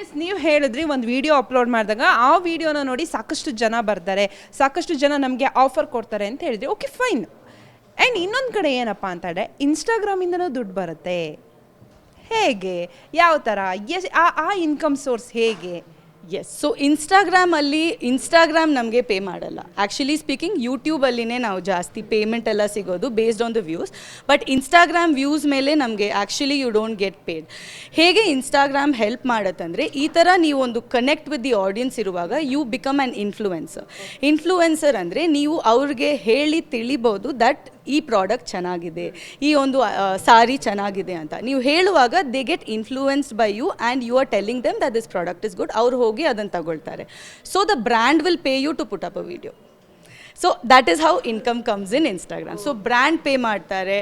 S ನೀವು ಹೇಳಿದ್ರಿ, ಒಂದು ವಿಡಿಯೋ ಅಪ್ಲೋಡ್ ಮಾಡಿದಾಗ ಆ ವಿಡಿಯೋನ ನೋಡಿ ಸಾಕಷ್ಟು ಜನ ಬರ್ತಾರೆ. ಸಾಕಷ್ಟು ಜನ ನಮಗೆ ಆಫರ್ ಕೊಡ್ತಾರೆ ಅಂತ ಹೇಳಿದ್ರಿ. ಓಕೆ ಫೈನ್ ಆ್ಯಂಡ್ ಇನ್ನೊಂದು ಕಡೆ ಏನಪ್ಪ ಅಂತ ಹೇಳಿ ಇನ್ಸ್ಟಾಗ್ರಾಮಿಂದನೂ ದುಡ್ಡು ಬರುತ್ತೆ. ಹೇಗೆ? ಯಾವ ಥರ ಎಸ್ ಆ ಆ ಇನ್ಕಮ್ ಸೋರ್ಸ್ ಹೇಗೆ? ಎಸ್ ಸೊ ಇನ್ಸ್ಟಾಗ್ರಾಮಲ್ಲಿ ಇನ್ಸ್ಟಾಗ್ರಾಮ್ ನಮಗೆ ಪೇ ಮಾಡಲ್ಲ. ಆ್ಯಕ್ಚುಲಿ ಸ್ಪೀಕಿಂಗ್ ಯೂಟ್ಯೂಬಲ್ಲಿನೇ ನಾವು ಜಾಸ್ತಿ ಪೇಮೆಂಟ್ ಎಲ್ಲ ಸಿಗೋದು based on the views but Instagram views ಮೇಲೆ ನಮಗೆ actually you don't get paid ಹೇಗೆ ಇನ್ಸ್ಟಾಗ್ರಾಮ್ ಹೆಲ್ಪ್ ಮಾಡತ್ತಂದರೆ, ಈ ಥರ ನೀವೊಂದು ಕನೆಕ್ಟ್ ವಿತ್ ದಿ ಆಡಿಯನ್ಸ್ ಇರುವಾಗ you become an influencer influencer ಅಂದರೆ ನೀವು ಅವ್ರಿಗೆ ಹೇಳಿ ತಿಳಿಬೋದು ದಟ್ ಈ ಪ್ರಾಡಕ್ಟ್ ಚೆನ್ನಾಗಿದೆ, ಈ ಒಂದು ಸಾರಿ ಚೆನ್ನಾಗಿದೆ ಅಂತ. ನೀವು ಹೇಳುವಾಗ they get influenced by you and you are telling them that this product is good ಅವ್ರು ಹೋಗಿ ಅದನ್ನು ತಗೊಳ್ತಾರೆ. So the brand will pay you to put up a video so that is how income comes in Instagram so brand pay ಮಾಡ್ತಾರೆ.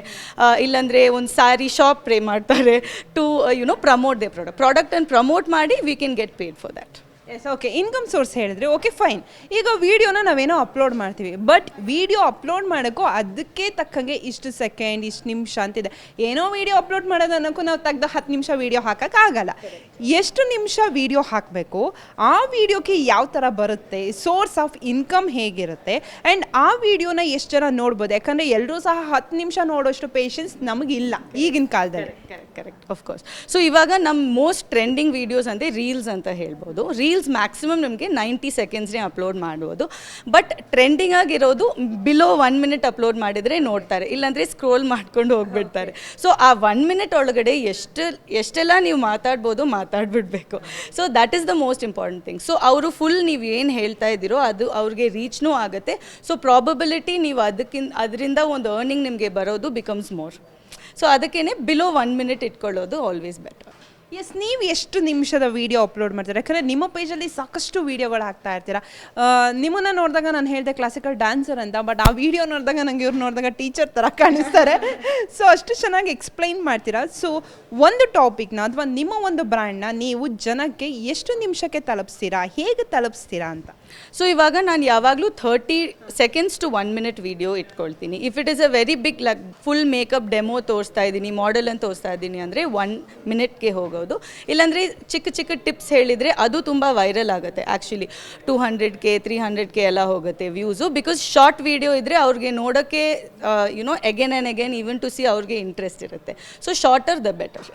ಇಲ್ಲಾಂದರೆ ಒಂದು ಸಾರಿ shop pay ಮಾಡ್ತಾರೆ to you know promote the product ಪ್ರಾಡಕ್ಟನ್ನು promote ಮಾಡಿ we can get paid for that yes okay income source ಹೇಳಿದ್ರೆ okay fine ಈಗ ವಿಡಿಯೋನ ನಾವೇನೋ ಅಪ್ಲೋಡ್ ಮಾಡ್ತೀವಿ ಬಟ್ ವಿಡಿಯೋ ಅಪ್ಲೋಡ್ ಮಾಡೋಕ್ಕೂ ಅದಕ್ಕೆ ತಕ್ಕಂಗೆ ಇಷ್ಟು ಸೆಕೆಂಡ್ ಇಷ್ಟು ನಿಮಿಷ ಅಂತಿದೆ. ಏನೋ ವಿಡಿಯೋ ಅಪ್ಲೋಡ್ ಮಾಡೋದು ಅನ್ನೋಕ್ಕೂ ನಾವು ತೆಗ್ದು ಹತ್ತು ನಿಮಿಷ ವಿಡಿಯೋ ಹಾಕೋಕ್ಕಾಗಲ್ಲ ಎಷ್ಟು ನಿಮಿಷ ವಿಡಿಯೋ ಹಾಕಬೇಕು, ಆ ವಿಡಿಯೋಕ್ಕೆ ಯಾವ ಥರ ಬರುತ್ತೆ ಸೋರ್ಸ್ ಆಫ್ ಇನ್ಕಮ್ ಹೇಗಿರುತ್ತೆ ಆ್ಯಂಡ್ ಆ ವಿಡಿಯೋನ ಎಷ್ಟು ಜನ ನೋಡ್ಬೋದು? ಯಾಕಂದರೆ ಎಲ್ಲರೂ ಸಹ ಹತ್ತು ನಿಮಿಷ ನೋಡೋಷ್ಟು ಪೇಷನ್ಸ್ ನಮಗಿಲ್ಲ ಈಗಿನ ಕಾಲದಲ್ಲಿ. Correct of course of course so ಇವಾಗ ನಮ್ಮ ಮೋಸ್ಟ್ ಟ್ರೆಂಡಿಂಗ್ ವೀಡಿಯೋಸ್ ಅಂದರೆ ರೀಲ್ಸ್ ಅಂತ ಹೇಳ್ಬೋದು. ರೀಲ್ಸ್ ಮ್ಯಾಕ್ಸಿಮಮ್ ನಿಮಗೆ ನೈಂಟಿ ಸೆಕೆಂಡ್ಸ್ನೇ ಅಪ್ಲೋಡ್ ಮಾಡ್ಬೋದು. ಬಟ್ ಟ್ರೆಂಡಿಂಗ್ ಆಗಿರೋದು ಬಿಲೋ ಒನ್ ಮಿನಿಟ್ ಅಪ್ಲೋಡ್ ಮಾಡಿದರೆ ನೋಡ್ತಾರೆ. ಇಲ್ಲಾಂದರೆ ಸ್ಕ್ರೋಲ್ ಮಾಡ್ಕೊಂಡು ಹೋಗ್ಬಿಡ್ತಾರೆ. ಸೊ ಆ ಒನ್ ಮಿನಿಟ್ ಒಳಗಡೆ ಎಷ್ಟು ಎಷ್ಟೆಲ್ಲ ನೀವು ಮಾತಾಡ್ಬೋದು ಮಾತಾಡ್ಬಿಡ್ಬೇಕು. So that is the most important thing so ಅವರು ಫುಲ್ ನೀವು ಏನು ಹೇಳ್ತಾ ಇದ್ದೀರೋ ಅದು ಅವ್ರಿಗೆ ರೀಚ್ನೂ ಆಗುತ್ತೆ. ಸೊ ಪ್ರಾಬಬಿಲಿಟಿ ನೀವು ಅದಕ್ಕಿಂತ ಅದರಿಂದ ಒಂದು ಅರ್ನಿಂಗ್ ನಿಮಗೆ ಬರೋದು ಬಿಕಮ್ಸ್ ಮೋರ್ ಸೊ ಅದಕ್ಕೇ ಬಿಲೋ ಒನ್ ಮಿನಿಟ್ ಇಟ್ಕೊಳ್ಳೋದು ಆಲ್ವೇಸ್ ಬೆಟರ್ ಎಸ್ ನೀವು ಎಷ್ಟು ನಿಮಿಷದ ವಿಡಿಯೋ ಅಪ್ಲೋಡ್ ಮಾಡ್ತೀರಾ? ಯಾಕಂದರೆ ನಿಮ್ಮ ಪೇಜಲ್ಲಿ ಸಾಕಷ್ಟು ವೀಡಿಯೋಗಳು ಹಾಕ್ತಾ ಇರ್ತೀರಾ. ನಿಮ್ಮನ್ನ ನೋಡಿದಾಗ ನಾನು ಹೇಳಿದೆ ಕ್ಲಾಸಿಕಲ್ ಡ್ಯಾನ್ಸರ್ ಅಂತ ಬಟ್ ಆ ವಿಡಿಯೋ ನೋಡಿದಾಗ ನಂಗೆ ಇವ್ರು ನೋಡಿದಾಗ ಟೀಚರ್ ಥರ ಕಾಣಿಸ್ತಾರೆ. ಸೊ ಅಷ್ಟು ಚೆನ್ನಾಗಿ ಎಕ್ಸ್ಪ್ಲೈನ್ ಮಾಡ್ತೀರಾ? ಸೊ ಒಂದು ಟಾಪಿಕ್ನ ಅಥವಾ ನಿಮ್ಮ ಒಂದು ಬ್ರ್ಯಾಂಡ್ನ ನೀವು ಜನಕ್ಕೆ ಎಷ್ಟು ನಿಮಿಷಕ್ಕೆ ತಲುಪಿಸ್ತೀರಾ? ಹೇಗೆ ತಲುಪಿಸ್ತೀರಾ ಅಂತ? ಸೊ ಇವಾಗ ನಾನು ಯಾವಾಗಲೂ thirty seconds to one minute video ಇಟ್ಕೊಳ್ತೀನಿ. If it is a very big luck full makeup demo ತೋರಿಸ್ತಾ ಇದ್ದೀನಿ ಮಾಡೆಲ್ ಅಂತ ತೋರಿಸ್ತಾ ಇದ್ದೀನಿ ಅಂದರೆ ಒನ್ ಮಿನಿಟ್ಗೆ ಹೋಗೋದು ಇಲ್ಲಾಂದರೆ ಚಿಕ್ಕ ಚಿಕ್ಕ ಟಿಪ್ಸ್ ಹೇಳಿದರೆ ಅದು ತುಂಬ ವೈರಲ್ ಆಗುತ್ತೆ. Actually two hundred K three hundred K ಎಲ್ಲ ಹೋಗುತ್ತೆ ವ್ಯೂಸು ಬಿಕಾಸ್ ಶಾರ್ಟ್ ವಿಡಿಯೋ ಇದ್ದರೆ ಅವ್ರಿಗೆ ನೋಡೋಕ್ಕೆ you know again and again even to see ಅವ್ರಿಗೆ ಇಂಟ್ರೆಸ್ಟ್ ಇರುತ್ತೆ. So shorter the better